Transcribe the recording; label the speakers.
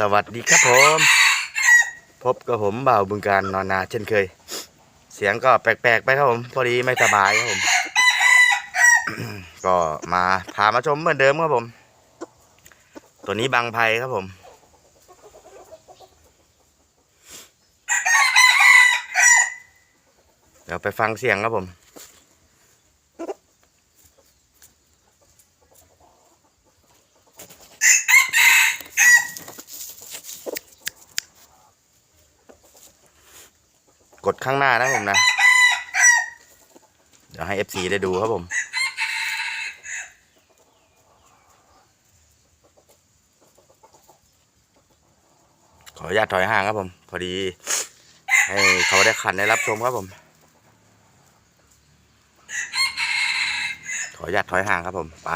Speaker 1: สวัสดีครับผม พบกับผมบ่าวบึงการนอนนาเช่นเคย เสียงก็แปลกๆไปครับผม พอดีไม่สบายครับผม ก็มาพามาชมเหมือนเดิมครับผม ตัวนี้บางไพครับผม เดี๋ยวไปฟังเสียงครับผม ข้างหน้านะผมนะ เดี๋ยวให้ FC ได้ดูครับผม ขออนุญาตถอยห่างครับผม พอดี ให้เขาได้ขันได้รับชมครับผม ขออนุญาตถอยห่างครับผม ไป